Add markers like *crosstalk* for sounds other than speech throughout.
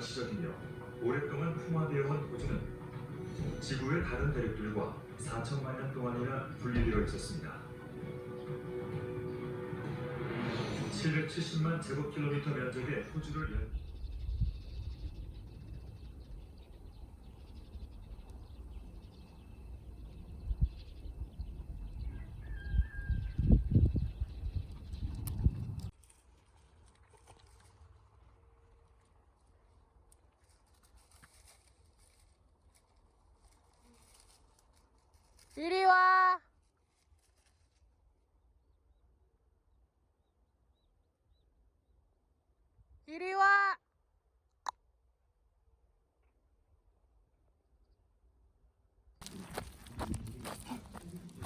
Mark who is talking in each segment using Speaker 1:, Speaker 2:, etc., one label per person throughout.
Speaker 1: 시절이며 오랫동안 풍화되어 온 호주는 지구의 다른 대륙들과 4천만 년 동안이나 분리되어 있었습니다. 770만 제곱킬로미터 면적의 호주를 연
Speaker 2: 이리 와. 이리 와.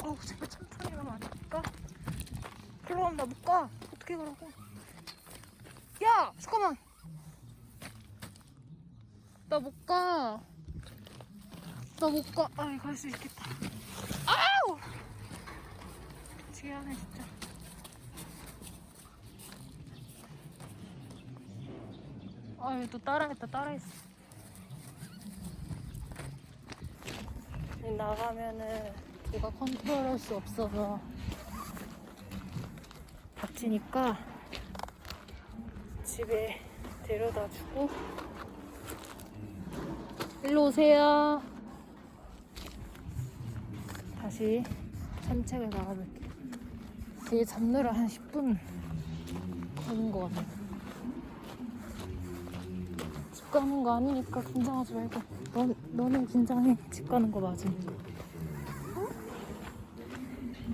Speaker 2: 어우, 제발 천천히 가면 안 될까? 그럼 나못 가. 어떻게 가라고? 야, 잠깐만. 나 못 가. 나 못 가. 아, 갈수 있겠다. 아우! 미치겠네 진짜. 아유 또 따라했다 따라했어. 나가면은 제가 컨트롤할 수 없어서 다치니까 집에 데려다 주고 일로 오세요. 다시 산책을 나가볼게요. 되게 잡느라 한 10분 걸린 것 같아요. 집 가는 거 아니니까 긴장하지 말고. 너, 너는 긴장해. 집 가는 거 맞으니까. 어?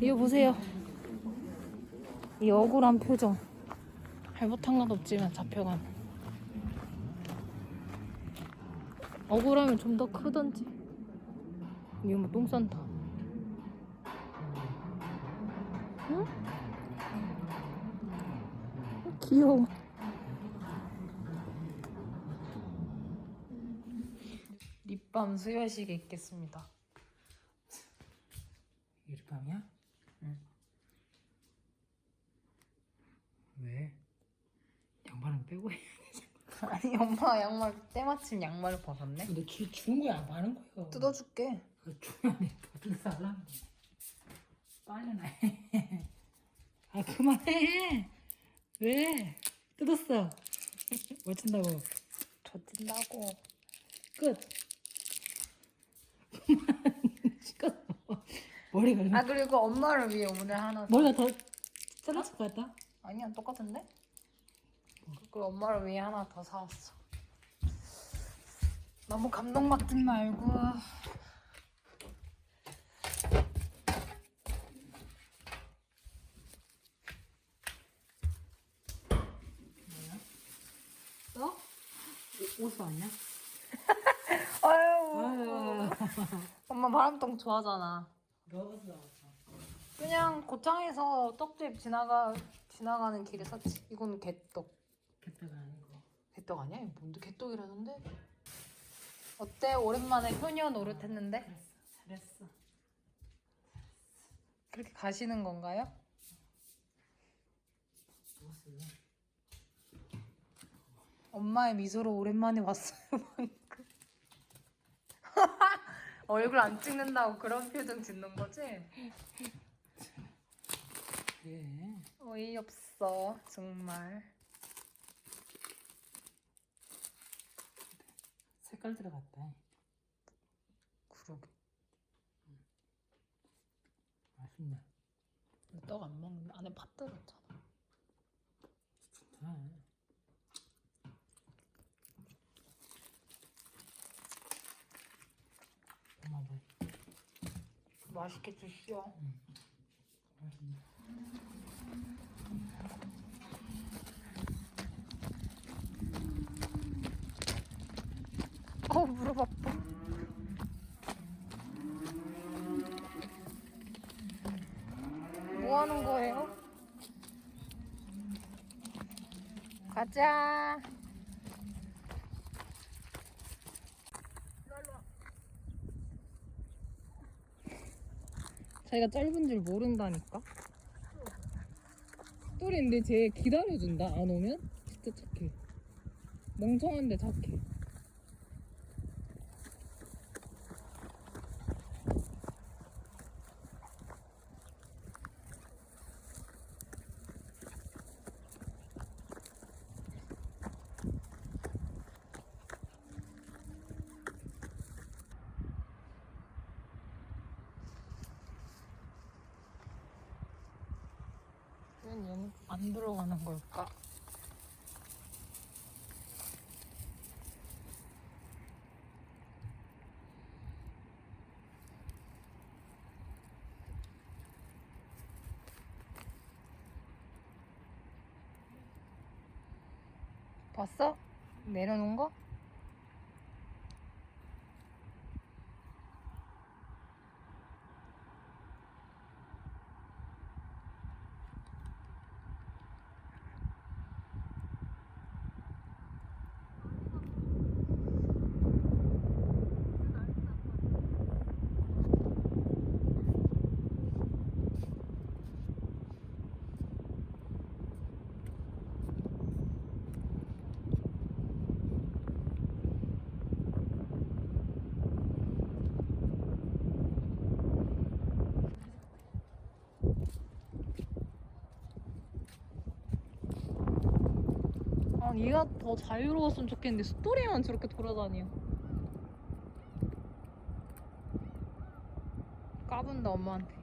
Speaker 2: 이거 보세요. 이 억울한 표정. 잘못한 건 없지만 잡혀간. 억울하면 좀 더 크던지. 이거 뭐똥 싼다. 응? 귀여워. 밤 수여식에 있겠습니다.
Speaker 3: 립밤이야?
Speaker 2: 응.
Speaker 3: 왜? 양말은 빼고 해. *laughs*
Speaker 2: 아니 엄마가 양말 때마침 양말을 벗었네.
Speaker 3: 근데 기 주는 거야 많은 거야.
Speaker 2: 뜯어줄게.
Speaker 3: 그 중요해. 더 살라는 거. 빨리나 해. 아 그만해. 왜? 뜯었어. 뭐 뜯는다고?
Speaker 2: 저 찐다고.
Speaker 3: 끝. 그만. 끝. 머리가
Speaker 2: 아 그리고 엄마를 위해 오늘 하나. 사-
Speaker 3: 머리가 더 잘랐을 것 같다.
Speaker 2: 아니야 똑같은데? 그리고 엄마를 위해 하나 더 사왔어. 너무 감동받지 말고.
Speaker 3: 또? 옷- 옷 왔냐? *laughs*
Speaker 2: 아유.
Speaker 3: 아유.
Speaker 2: 엄마 바람통 좋아하잖아.
Speaker 3: 넣었어.
Speaker 2: 그냥 고창에서 떡집 지나가 지나가는 길에 샀지. 이거는 개떡.
Speaker 3: 개떡 아니고.
Speaker 2: 개떡 아니야? 이거 뭔데 개떡이라는데? 어때? 오랜만에 효녀 노릇했는데
Speaker 3: 잘했어. 잘했어.
Speaker 2: 그렇게 가시는 건가요?
Speaker 3: 옷을.
Speaker 2: 엄마의 미소로 오랜만에 왔어요. 방금. *laughs* 얼굴 안 찍는다고 그런 표정 짓는 거지?
Speaker 3: 그래.
Speaker 2: 어이없어 정말.
Speaker 3: 색깔 들어갔다.
Speaker 2: 그러게.
Speaker 3: 맛있네.
Speaker 2: 떡 안 먹는 안에 팥.
Speaker 3: 좋다. 엄마 뭐
Speaker 2: 맛있게 드시오. 어우 무릎 아파. 뭐 하는 거예요? 가자. 자기가 짧은 줄 모른다니까. 똘인데 쟤 기다려준다 안 오면 진짜 착해. 멍청한데 착해. 안 들어가는 걸까? 봤어? 내려놓은 거? 아, 얘가 더 자유로웠으면 좋겠는데 스토리만 저렇게 돌아다녀. 까분다 엄마한테.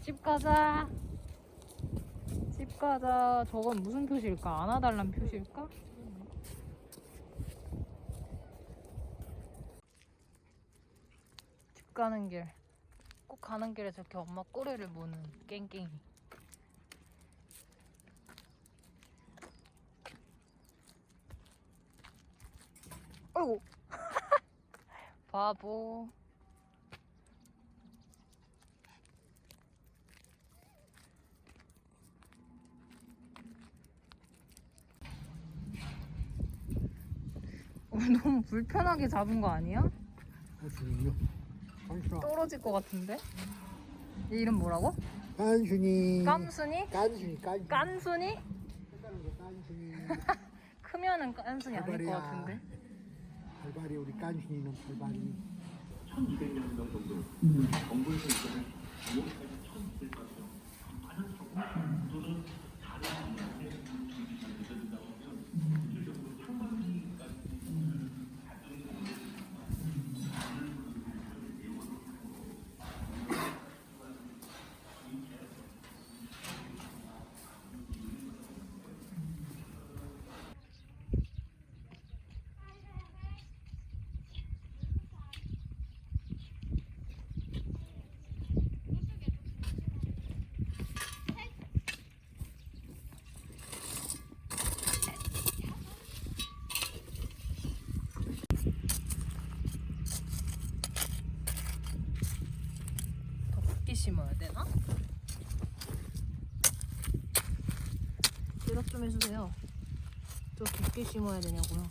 Speaker 2: 집 가자. 집 가자. 저건 무슨 표시일까? 안아달란 표시일까? 집 가는 길. 꼭 가는 길에 저렇게 엄마 꼬리를 무는 깽깽이. 어이구. *laughs* 바보. *laughs* 너무 불편하게 잡은 거 아니야?
Speaker 4: 간순이요. 간순아.
Speaker 2: 떨어질 것 같은데? 얘 이름 뭐라고?
Speaker 4: 간순이.
Speaker 2: 깜순이?
Speaker 4: 깐순이. 깐순이.
Speaker 2: 깐순이?
Speaker 4: 깐순이. *laughs*
Speaker 2: 크면은 깐순이 아닐 것
Speaker 4: 발발이야.
Speaker 2: 같은데?
Speaker 4: 발발이 우리 깐순이는 발발이.
Speaker 1: 1200년 정도 정부에서 이제는 이용까지 처음 들어가서 많은 정보들은
Speaker 2: 더 깊게 심어야 되나? 대답 좀 해주세요. 더 깊게 심어야 되냐고요.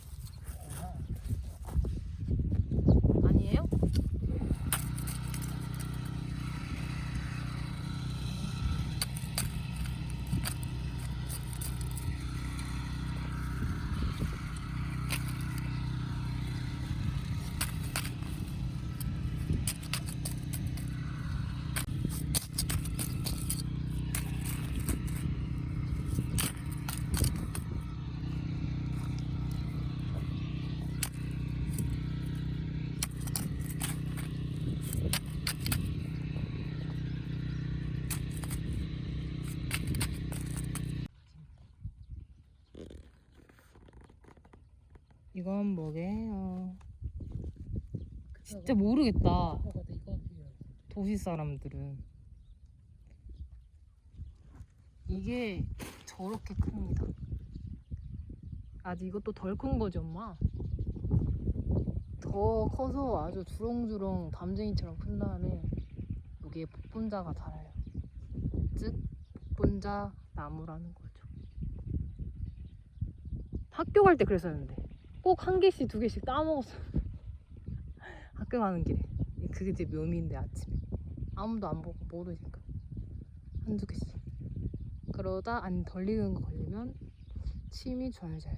Speaker 2: 이건 뭐게요? 진짜 모르겠다. 도시 사람들은 이게 저렇게 큽니다. 아직 이것도 덜 큰 거죠, 엄마? 더 커서 아주 주렁주렁 담쟁이처럼 큰 다음에 여기에 복분자가 자라요. 즉 복분자 나무라는 거죠. 학교 갈 때 그랬었는데 꼭 한 개씩 두 개씩 따먹었어. *laughs* 학교 가는 길에. 그게 제 묘미인데 아침에. 아무도 안 보고 모르니까. 한두 개씩. 그러다 안 덜 익은 거 걸리면 침이 절절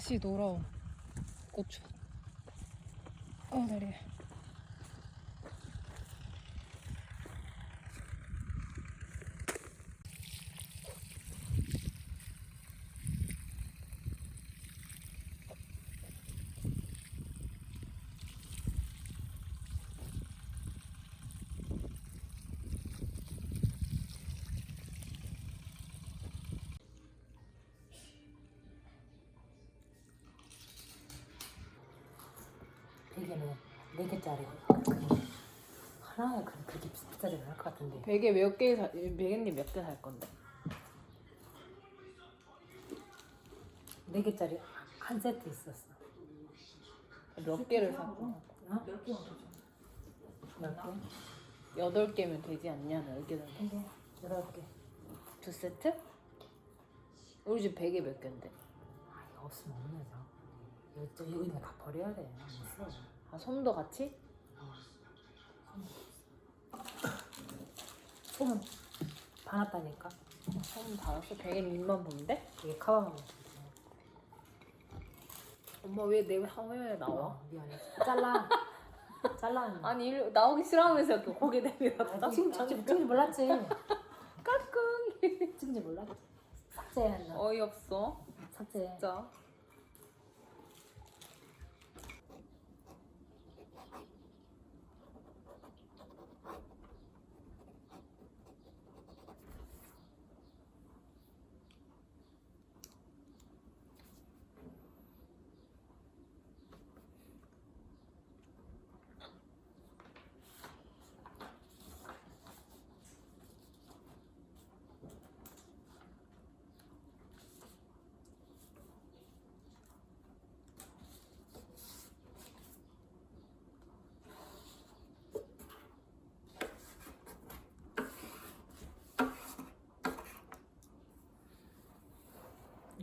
Speaker 2: 다시 돌아온 고추. 어 다리.
Speaker 3: 베개는 네 개짜리. 하나에 그렇게 비싸지 않을 것 같은데.
Speaker 2: 베개 몇 개, 사, 베개님 몇 개 살 건데?
Speaker 3: 네 개짜리 한 세트 있었어.
Speaker 2: 몇 개를 살 거야?
Speaker 3: 어? 몇 개? 몇 개?
Speaker 2: 여덟 개면 되지 않냐? 열개
Speaker 3: 살한 개? 여덟 개.
Speaker 2: 두 세트? 우리 집 베개 몇 개인데?
Speaker 3: 아 없으면 없네 저. 이거 그냥 다 버려야 돼. 못 써.
Speaker 2: 아 솜도 같이?
Speaker 3: 솜은 반았다니까.
Speaker 2: 솜 달았어? 베개는 입만 보는데?
Speaker 3: 이게 카바만 먹
Speaker 2: 엄마 왜 내 화면에 나와?
Speaker 3: 어, 미안해. 잘라. 잘라.
Speaker 2: 아니 일, 나오기 싫어하면서 이렇게 고개 내밀었다
Speaker 3: 아, 지금 찍은지 몰랐지.
Speaker 2: 까꿍
Speaker 3: 찍은지 몰랐지. 삭제한다.
Speaker 2: 어이없어
Speaker 3: 삭제.
Speaker 2: 진짜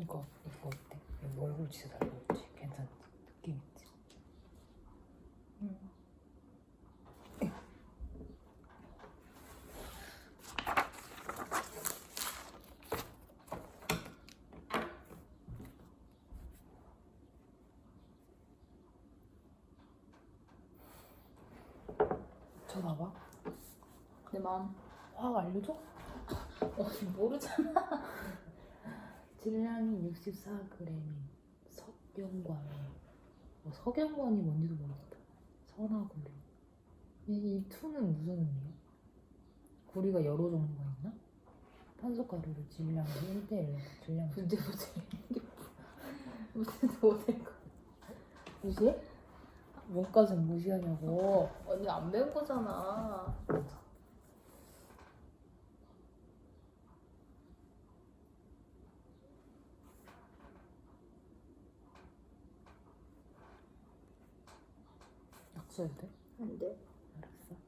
Speaker 3: 이거 이거 어때? 이거 얼굴 진짜 잘 나왔지? 괜찮지? 느낌 있지? 저 봐봐.
Speaker 2: 내 마음
Speaker 3: 화학 알려줘?
Speaker 2: 어 모르잖아 *laughs*
Speaker 3: 질량이 64g인 석영관에 어, 석영관이 뭔지도 모르겠다. 선화구리. 이, 이 투는 무슨 의미야? 구리가 여러 종류가 있나? 탄소가루를 질량이 1대1로 질량
Speaker 2: 문제 모델 무슨 모델
Speaker 3: 무시해? 뭐까지 무시하냐고.
Speaker 2: 언니 안 배운 거잖아
Speaker 3: 써야 돼?
Speaker 2: 안 돼. 알았어.